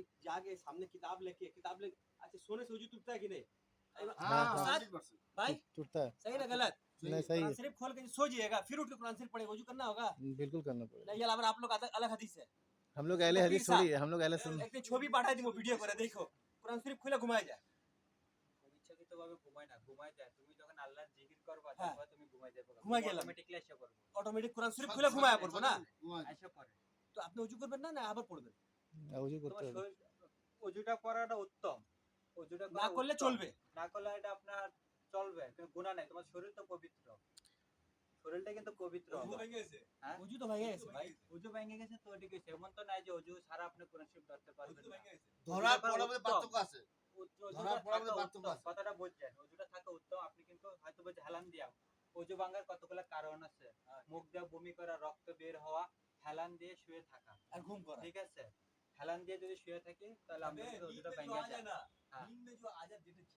कोई जाके सामने किताब लेके किताब ले अच्छा सोने से वजू टूटता है कि नहीं हाँ, हाँ, उस्ताद, भाई टूटता है सही ना गलत नहीं सही कुरान है शरीफ खोल के सो जाइएगा फिर उठ के कुरान शरीफ पढ़ेगा वजू करना होगा बिल्कुल करना पड़ेगा नहीं अलावा आप लोग अलग अलग हदीस है हम लोग अहले हदीस साहब। थोड़ी है हम लोग अहले सुन एक दिन ছবি পাঠাই দিব ভিডিও করে দেখো কোরআন শরীফ খুলে ঘুমায় যায় ইচ্ছাকৃত ভাবে ঘুমায় না ঘুমায় যায় তুমি যখন আল্লাহর জিকির করবা হ্যাঁ। তখন তুমি ঘুমায় যাবে ঘুমায় গেলাম। অটোমেটিকলি এসে করবে অটোমেটিক কোরআন শরীফ খুলে ঘুমায় পড়বো না এসে করে তো আপনি উজু করবেন না না আবার পড়বেন উজু করতে হবে। অজুটা করাটা উত্তম। অজুটা না করলে চলবে। না করলে এটা আপনার চলবে কিন্তু গুনাহ নাই। তোমার শরীর তো পবিত্র। শরীরটা কিন্তু পবিত্র। হ্যাঁ? উজু তো ভেঙে গেছে ভাই। অজু ভেঙে গেছে তো ঠিক আছে। এমন তো নাই যে অজু সারা আপনি কোরআন শরীফ ধরতে পারবেন না। ধরার পার্থক্য আছে। ধরার পড়ার পার্থক্য আছে। কথাটা বুঝছেন। অজুটা থাকা উত্তম। আপনি কিন্তু হয়তো হেলান দিয়া অজু ভাঙার কতগুলো কারণ আছে? মুখ দিয়ে বমি করা রক্ত বের হওয়া হেলান দিয়ে শুয়ে থাকা। আর ঘুম করা। ঠিক আছে? হেলান দিয়ে যদি শুয়ে থাকি তাহলে আমরা অজুটা ভেঙে যায়।